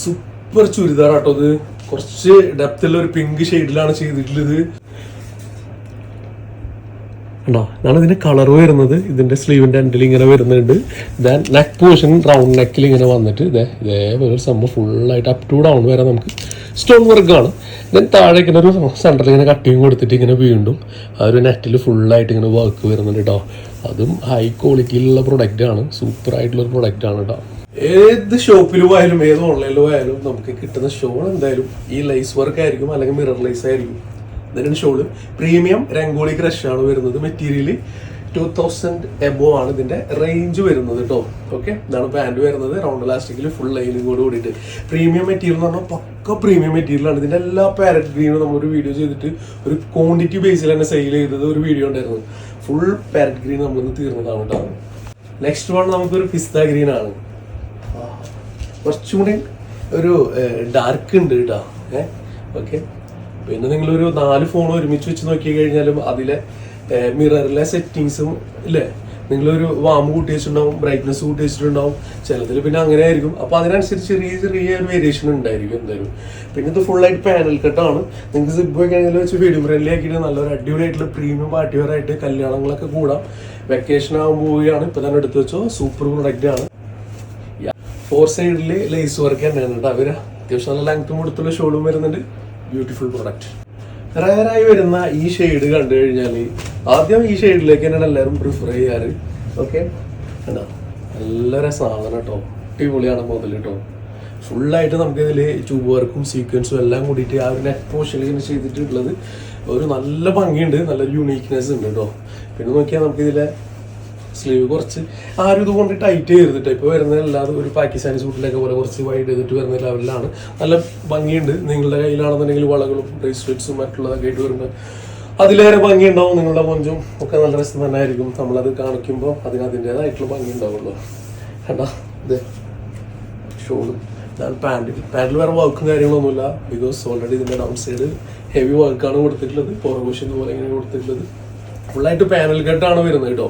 Super churidar ആട്ടോ ഇത്. കുറച്ച് ഡെപ്തുള്ള ഒരു പിങ്ക് ഷെയ്ഡിലാണ് ചെയ്തിട്ടുള്ളത്. ഉണ്ടോ ഇതാണ് ഇതിന്റെ കളർ വരുന്നത്. ഇതിന്റെ സ്ലീവിന്റെ എൻഡിൽ ഇങ്ങനെ വരുന്നുണ്ട്. ദെൻ നെക്ക് പോർഷൻ റൗണ്ട് നെക്കിൽ ഇങ്ങനെ വന്നിട്ട് ഇതേ ഇതേപോലെ ഒരു സംഭവം ഫുള്ളായിട്ട് അപ് ടു ഡൗൺ വരെ നമുക്ക് സ്റ്റോൺ വർക്കാണ് ദെൻ താഴെ ഇങ്ങനെ ഒരു സെന്ററിൽ ഇങ്ങനെ കട്ടിങ് കൊടുത്തിട്ട് ഇങ്ങനെ വീണ്ടും ആ ഒരു നെറ്റിൽ ഫുള്ളായിട്ട് ഇങ്ങനെ വർക്ക് വരുന്നുണ്ട് കേട്ടോ അതും ഹൈ ക്വാളിറ്റിയിലുള്ള പ്രൊഡക്റ്റ് ആണ്. സൂപ്പർ ആയിട്ടുള്ള ഒരു പ്രൊഡക്റ്റ് ആണ് കേട്ടോ ഏത് ഷോപ്പിൽ പോയാലും ഏത് ഓൺലൈനിൽ പോയാലും നമുക്ക് കിട്ടുന്ന ഷോൾ എന്തായാലും ഈ ലൈസ് വർക്ക് ആയിരിക്കും അല്ലെങ്കിൽ മിറർ ലൈസ് ആയിരിക്കും. ഇതിനാണ് ഷോൾ പ്രീമിയം രംഗോളി ക്രഷ് ആണ് വരുന്നത്. മെറ്റീരിയൽ ടു തൗസൻഡ് എബോ ആണ് ഇതിന്റെ റേഞ്ച് വരുന്നത് കേട്ടോ ഓക്കെ ഇതാണ് പാന്റ് വരുന്നത്. റൗണ്ട് ഇലാസ്റ്റിക്കിൽ ഫുൾ ലൈനും കൂടെ കൂടിയിട്ട്. പ്രീമിയം മെറ്റീരിയൽ എന്ന് പറഞ്ഞാൽ പക്ക പ്രീമിയം മെറ്റീരിയൽ ആണ്. ഇതിന്റെ എല്ലാ പാരറ്റ് ഗ്രീനും നമ്മളൊരു വീഡിയോ ചെയ്തിട്ട് ഒരു ക്വാണ്ടിറ്റി ബേസിൽ തന്നെ സെയിൽ ചെയ്തത് ഒരു വീഡിയോ ഉണ്ടായിരുന്നു. ഫുൾ പാരറ്റ് ഗ്രീൻ നമ്മളിന്ന് തീർന്നതാണ് കേട്ടോ നെക്സ്റ്റ് വൺ നമുക്കൊരു പിസ്ത ഗ്രീൻ ആണ്. കുറച്ചും കൂടി ഒരു ഡാർക്ക് ഉണ്ട് കേട്ടോ ഏഹ് ഓക്കെ പിന്നെ നിങ്ങളൊരു നാല് ഫോൺ ഒരുമിച്ച് വെച്ച് നോക്കി കഴിഞ്ഞാലും അതിലെ മിററിലെ സെറ്റിങ്സും ഇല്ലേ? നിങ്ങളൊരു വാമ്പ് കൂട്ടി വെച്ചിട്ടുണ്ടാവും ബ്രൈറ്റ്നസ് കൂട്ടി വെച്ചിട്ടുണ്ടാവും. ചിലതിൽ പിന്നെ അങ്ങനെ ആയിരിക്കും അപ്പൊ അതിനനുസരിച്ച് ചെറിയ ചെറിയ വേരിയേഷൻ ഉണ്ടായിരിക്കും എന്തായാലും. പിന്നെ ഇത് ഫുൾ ആയിട്ട് പാനൽ കട്ടാണ് നിങ്ങൾക്ക് സിബ് വെക്കണമെങ്കിൽ വെച്ച് വീടും ഫ്രണ്ട്ലി ആക്കിയിട്ട് നല്ലൊരു അടിപൊളിയായിട്ടുള്ള പ്രീമിയം പാർട്ടി വെയർ ആയിട്ട് കല്യാണങ്ങളൊക്കെ കൂടാം. വെക്കേഷൻ ആകുമ്പോൾ പോവുകയാണ്. ഇപ്പൊ തന്നെ എടുത്ത് വെച്ചോ. സൂപ്പർ പ്രൊഡക്റ്റ് ആണ്. ഫോർ സൈഡിൽ ലേസ് വർക്ക് തന്നെയാണ് കേട്ടോ അവർ അത്യാവശ്യം നല്ല ലെങ്ത്തും കൊടുത്തുള്ള ഷോളും വരുന്നുണ്ട്. ബ്യൂട്ടിഫുൾ പ്രൊഡക്റ്റ് റയറായി വരുന്ന ഈ ഷെയ്ഡ് കണ്ടു കഴിഞ്ഞാൽ ആദ്യം ഈ ഷെയ്ഡിലേക്ക് തന്നെയാണ് എല്ലാവരും പ്രിഫർ ചെയ്യാറ്. ഓക്കെ കണ്ടോ? നല്ല രസമാണ് കേട്ടോ അടിപൊളിയാണ് മുതൽ കേട്ടോ ഫുള്ളായിട്ട് നമുക്ക് ഇതിൽ ട്യൂബ് വർക്കും സീക്വൻസും എല്ലാം കൂടിയിട്ട് ആ ഒരു നെറ്റ് പോർഷനിൽ ഇങ്ങനെ ചെയ്തിട്ടുള്ളത് ഒരു നല്ല ഭംഗിയുണ്ട്. നല്ലൊരു യുണീക്ക്നെസ് ഉണ്ട് കേട്ടോ പിന്നെ നോക്കിയാൽ നമുക്ക് ഇതിലെ സ്ലീവ് കുറച്ച്. ആരും ഇതുകൊണ്ട് ടൈറ്റ് ചെയ്തിട്ട് ഇപ്പോൾ വരുന്ന ഒരു പാകിസ്ഥാനി സൂട്ടിലൊക്കെ പോലെ കുറച്ച് വൈഡ് ചെയ്തിട്ട് വരുന്ന ലെവലിലാണ് നല്ല ഭംഗിയുണ്ട്. നിങ്ങളുടെ കയ്യിലാണെന്നുണ്ടെങ്കിൽ വളകളും ബ്രേസ്ലെറ്റ്സും മറ്റുള്ളതൊക്കെ ആയിട്ട് വരുന്നത് അതിലേറെ ഭംഗി ഉണ്ടാവും നിങ്ങളുടെ മൊഞ്ചും ഒക്കെ നല്ല രസം തന്നെ ആയിരിക്കും. നമ്മളത് കാണിക്കുമ്പോൾ അതിന് അതിന്റെതായിട്ടുള്ള ഭംഗി ഉണ്ടാവുള്ളൂ. കണ്ടാ? ഇത് ഷോൾ. ഇതാണ് പാന്റ് പാന്റിൽ വേറെ വർക്കും കാര്യങ്ങളൊന്നുമില്ല. ബിക്കോസ് ഓൾറെഡി ഇതിന്റെ ഡൗൺ സൈഡ് ഹെവി വർക്കാണ് കൊടുത്തിട്ടുള്ളത്. പുറകുശം പോലെ ഇങ്ങനെ കൊടുത്തിട്ടുള്ളത്. ഫുള്ളായിട്ട് പാനൽ കട്ടാണ് വരുന്നത് കേട്ടോ